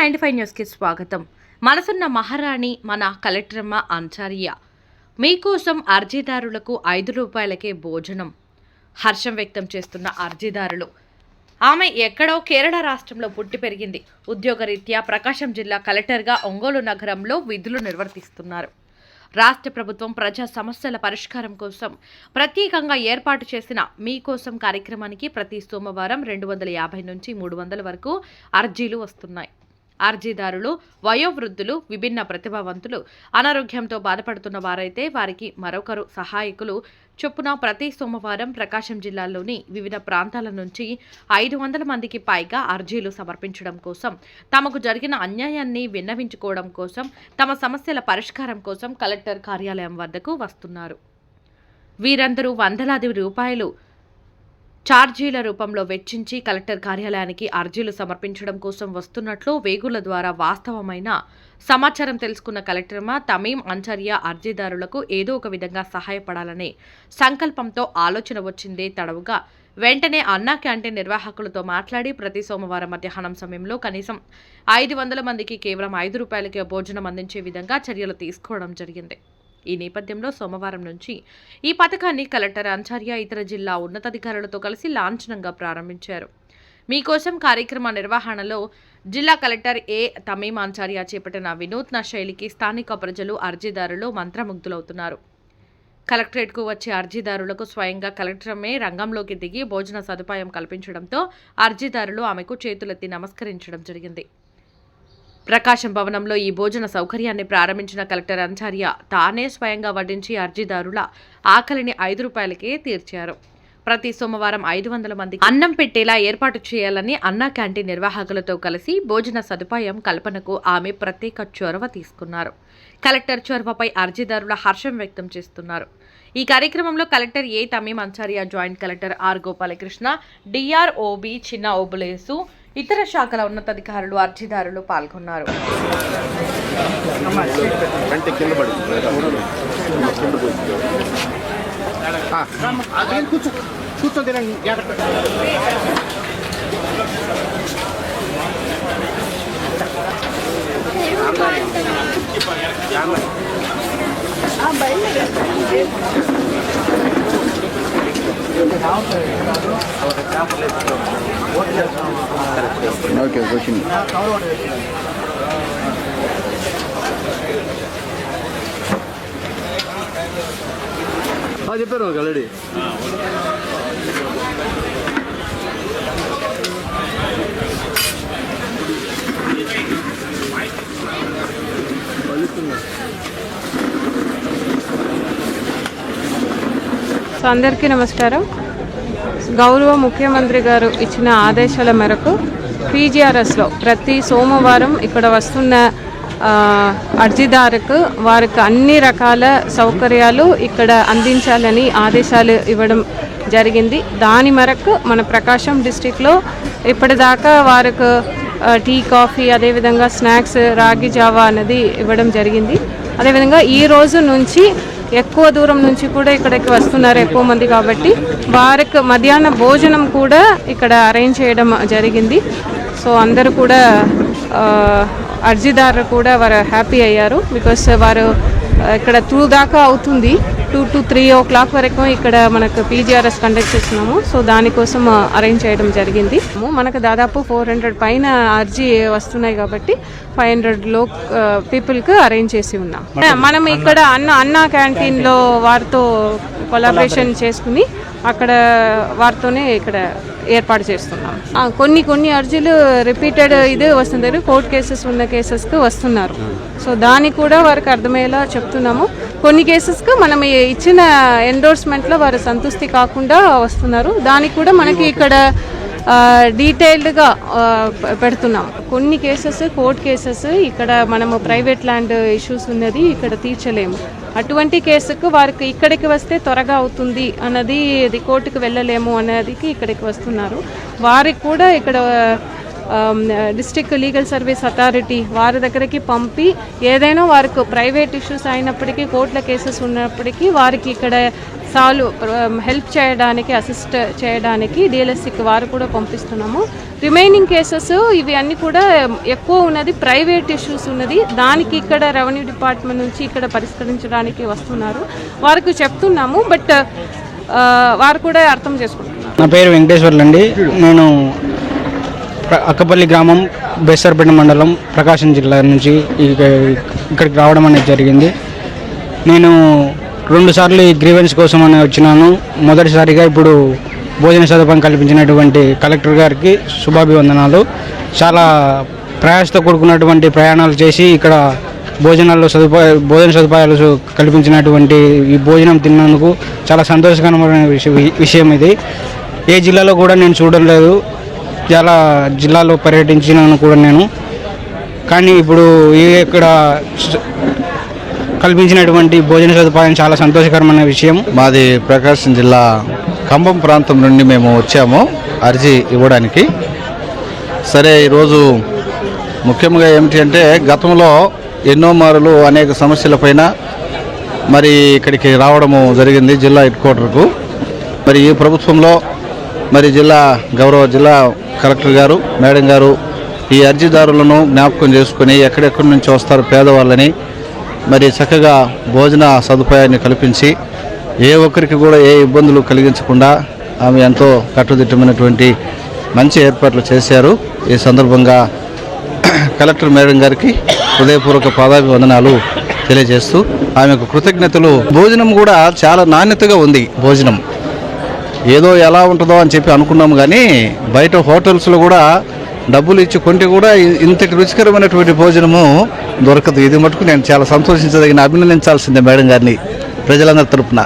Ninety five న్యూస్కి స్వాగతం. మనసున్న మహారాణి మన కలెక్టరమ్మ ఆచార్య. మీకోసం అర్జీదారులకు ఐదు రూపాయలకే భోజనం. హర్షం వ్యక్తం చేస్తున్న అర్జీదారులు. ఆమె ఎక్కడో కేరళ రాష్ట్రంలో పుట్టి పెరిగింది. ఉద్యోగరీత్యా ప్రకాశం జిల్లా కలెక్టర్గా ఒంగోలు నగరంలో విధులు నిర్వర్తిస్తున్నారు. రాష్ట్ర ప్రభుత్వం ప్రజా సమస్యల పరిష్కారం కోసం ప్రత్యేకంగా ఏర్పాటు చేసిన మీకోసం కార్యక్రమానికి ప్రతి సోమవారం రెండు వందల యాభై నుంచి మూడు వందల వరకు అర్జీలు వస్తున్నాయి. అర్జీదారులు వయోవృద్ధులు విభిన్న ప్రతిభావంతులు అనారోగ్యంతో బాధపడుతున్న వారైతే వారికి మరొకరు సహాయకులు. చొప్పున ప్రతి సోమవారం ప్రకాశం జిల్లాలోని వివిధ ప్రాంతాల నుంచి ఐదు వందల మందికి పైగా అర్జీలు సమర్పించడం కోసం తమకు జరిగిన అన్యాయాన్ని విన్నవించుకోవడం కోసం తమ సమస్యల పరిష్కారం కోసం కలెక్టర్ కార్యాలయం వద్దకు వస్తున్నారు. వీరందరూ వందలాది రూపాయలు ఛార్జీల రూపంలో వెచ్చించి కలెక్టర్ కార్యాలయానికి అర్జీలు సమర్పించడం కోసం వస్తున్నట్లు వేగుల ద్వారా వాస్తవమైన సమాచారం తెలుసుకున్న కలెక్టర్మ తమీం అంచర్య అర్జీదారులకు ఏదో ఒక విధంగా సహాయపడాలనే సంకల్పంతో ఆలోచన వచ్చిందే తడవుగా వెంటనే అన్నా క్యాంటీన్ నిర్వాహకులతో మాట్లాడి ప్రతి సోమవారం మధ్యాహ్నం సమయంలో కనీసం ఐదు వందల మందికి కేవలం ఐదు రూపాయలకే భోజనం అందించే విధంగా చర్యలు తీసుకోవడం జరిగింది. ఈ నేపథ్యంలో సోమవారం నుంచి ఈ పథకాన్ని కలెక్టర్ అంచార్య ఇతర జిల్లా ఉన్నతాధికారులతో కలిసి లాంఛనంగా ప్రారంభించారు. మీకోసం కార్యక్రమ నిర్వహణలో జిల్లా కలెక్టర్ ఏ తమీం ఆచార్య చేపట్టిన వినూత్న శైలికి స్థానిక ప్రజలు అర్జీదారులు మంత్రముగ్ధులవుతున్నారు. కలెక్టరేట్కు వచ్చే అర్జీదారులకు స్వయంగా కలెక్టరమే రంగంలోకి దిగి భోజన సదుపాయం కల్పించడంతో అర్జీదారులు ఆమెకు చేతులెత్తి నమస్కరించడం జరిగింది. ప్రకాశం భవనంలో ఈ భోజన సౌకర్యాన్ని ప్రారంభించిన కలెక్టర్ అంచార్య తానే స్వయంగా వడ్డించి అర్జీదారుల ఆకలిని ఐదు రూపాయలకే తీర్చారు. ప్రతి సోమవారం ఐదు వందల మంది అన్నం పెట్టేలా ఏర్పాటు చేయాలని అన్నా క్యాంటీన్ నిర్వాహకులతో కలిసి భోజన సదుపాయం కల్పనకు ఆమె ప్రత్యేక చొరవ తీసుకున్నారు. కలెక్టర్ చొరవపై అర్జీదారుల హర్షం వ్యక్తం చేస్తున్నారు. ఈ కార్యక్రమంలో collector A Tameem Ancharia joint collector R Gopalakrishna DRO B Chinna Obulesu ఇతర శాఖల ఉన్నతాధికారులు అర్జీదారులు పాల్గొన్నారు. గంట ఓకే వచ్చింది చెప్పారు మాకు ఆల్రెడీ సో అందరికీ నమస్కారం. గౌరవ ముఖ్యమంత్రి గారు ఇచ్చిన ఆదేశాల మేరకు పీజీఆర్ఎస్లో ప్రతి సోమవారం ఇక్కడ వస్తున్న అర్జీదారుకు వారికి అన్ని రకాల సౌకర్యాలు ఇక్కడ అందించాలని ఆదేశాలు ఇవ్వడం జరిగింది. దాని మేరకు మన ప్రకాశం డిస్టిక్లో ఇప్పటిదాకా వారికి టీ కాఫీ అదేవిధంగా స్నాక్స్ రాగి జావా అనేది ఇవ్వడం జరిగింది. అదేవిధంగా ఈ రోజు నుంచి ఎక్కువ దూరం నుంచి కూడా ఇక్కడికి వస్తున్నారు ఎక్కువ మంది కాబట్టి వారికి మధ్యాహ్న భోజనం కూడా ఇక్కడ అరేంజ్ చేయడం జరిగింది. సో అందరూ కూడా అర్జీదారు అర్జీదారులు కూడా వారు హ్యాపీ అయ్యారు. బికాస్ వారు ఇక్కడ టూ దాకా అవుతుంది. Two to three o'clock వరకు ఇక్కడ మనకు పీజీఆర్ఎస్ కండక్ట్ చేస్తున్నాము. సో దానికోసం అరేంజ్ చేయడం జరిగింది. మనకు దాదాపు ఫోర్ హండ్రెడ్ పైన అర్జీ వస్తున్నాయి కాబట్టి ఫైవ్ హండ్రెడ్లో పీపుల్కి అరేంజ్ చేసి ఉన్నాం. మనం ఇక్కడ అన్న అన్న క్యాంటీన్లో వారితో కొలాబరేషన్ చేసుకుని అక్కడ వారితోనే ఇక్కడ ఏర్పాటు చేస్తున్నాం. కొన్ని కొన్ని అర్జీలు రిపీటెడ్ ఇది వస్తుంది కోర్ట్ కేసెస్ ఉన్న కేసెస్కి వస్తున్నారు. సో దానికి కూడా వారికి అర్థమయ్యేలా చెప్తున్నాము. కొన్ని కేసెస్కి మనం ఇచ్చిన ఎండోర్స్మెంట్లో వారు సంతృప్తి కాకుండా వస్తున్నారు. దానికి కూడా మనకి ఇక్కడ ఆ, డీటెయిల్డ్గా పెడుతున్నాం. కొన్ని కేసెస్ కోర్ట్ కేసెస్ ఇక్కడ మనము ప్రైవేట్ ల్యాండ్ ఇష్యూస్ ఉన్నది ఇక్కడ తీర్చలేము. అటువంటి కేసుకు వారికి ఇక్కడికి వస్తే త్వరగా అవుతుంది అన్నది ఇది కోర్టుకు వెళ్ళలేము అన్నదికి ఇక్కడికి వస్తున్నారు. వారికి కూడా ఇక్కడ డిస్ట్రిక్ట్ లీగల్ సర్వీస్ అథారిటీ వారి దగ్గరికి పంపి ఏదైనా వారికి ప్రైవేట్ ఇష్యూస్ అయినప్పటికీ కోర్టుల కేసెస్ ఉన్నప్పటికీ వారికి ఇక్కడ సాల్వ్ హెల్ప్ um, చేయడానికి అసిస్ట్ చేయడానికి డిఎల్ఎస్సికి వారు కూడా పంపిస్తున్నాము. రిమైనింగ్ కేసెస్ ఇవి అన్నీ కూడా um, ఎక్కువ ఉన్నది ప్రైవేట్ ఇష్యూస్ ఉన్నది. దానికి ఇక్కడ రెవెన్యూ డిపార్ట్మెంట్ నుంచి ఇక్కడ పరిష్కరించడానికి వస్తున్నారు. వారికి చెప్తున్నాము బట్ uh, వారు కూడా అర్థం చేసుకుంటున్నారు. నా పేరు వెంకటేశ్వర్లు అండి నేను అక్కపల్లి గ్రామం బెస్సర్పేట మండలం ప్రకాశం జిల్లా నుంచి ఇక్కడికి రావడం అనేది జరిగింది. నేను రెండుసార్లు ఈ గ్రీవెన్స్ కోసం అని వచ్చినాను. మొదటిసారిగా ఇప్పుడు భోజన సదుపాయం కల్పించినటువంటి కలెక్టర్ గారికి శుభాభివందనాలు. చాలా ప్రయాసతో కూడుకున్నటువంటి ప్రయాణాలు చేసి ఇక్కడ భోజనాల్లో సదుపాయ భోజన సదుపాయాలు కల్పించినటువంటి ఈ భోజనం తిన్నందుకు చాలా సంతోషకరమైన విషయం విషయం ఇది. ఏ జిల్లాలో కూడా నేను చూడలేదు చాలా జిల్లాలో పర్యటించినాను కూడా నేను. కానీ ఇప్పుడు ఇక్కడ కల్పించినటువంటి భోజన సదుపాయం చాలా సంతోషకరమైన విషయం. మాది ప్రకాశం జిల్లా ఖమ్మం ప్రాంతం నుండి మేము వచ్చాము అర్జీ ఇవ్వడానికి. సరే ఈరోజు ముఖ్యంగా ఏమిటి అంటే గతంలో ఎన్నో మారులు అనేక సమస్యలపైన మరి ఇక్కడికి రావడము జరిగింది జిల్లా హెడ్ క్వార్టర్కు. మరి ఈ ప్రభుత్వంలో మరి జిల్లా గౌరవ జిల్లా కలెక్టర్ గారు మేడం గారు ఈ అర్జీదారులను జ్ఞాపకం చేసుకుని ఎక్కడెక్కడి నుంచి వస్తారు పేదవాళ్ళని మరి చక్కగా భోజన సదుపాయాన్ని కల్పించి ఏ ఒక్కరికి కూడా ఏ ఇబ్బందులు కలిగించకుండా ఆమె ఎంతో కట్టుదిట్టమైనటువంటి మంచి ఏర్పాట్లు చేశారు. ఈ సందర్భంగా కలెక్టర్ మేడం గారికి హృదయపూర్వక పాదాభివందనాలు తెలియజేస్తూ ఆమెకు కృతజ్ఞతలు. భోజనం కూడా చాలా నాణ్యతగా ఉంది భోజనం. ఏదో ఎలా ఉంటుందో అని చెప్పి అనుకున్నాము కానీ బయట హోటల్స్లో కూడా డబ్బులు ఇచ్చి కొంటే కూడా ఇంతటి రుచికరమైనటువంటి భోజనము దొరకదు. ఇది మటుకు నేను చాలా సంతోషించదగిన అభినందించాల్సిందే మేడం గారిని ప్రజలందరి తరపున.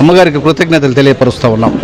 అమ్మగారికి కృతజ్ఞతలు తెలియపరుస్తూ ఉన్నాం.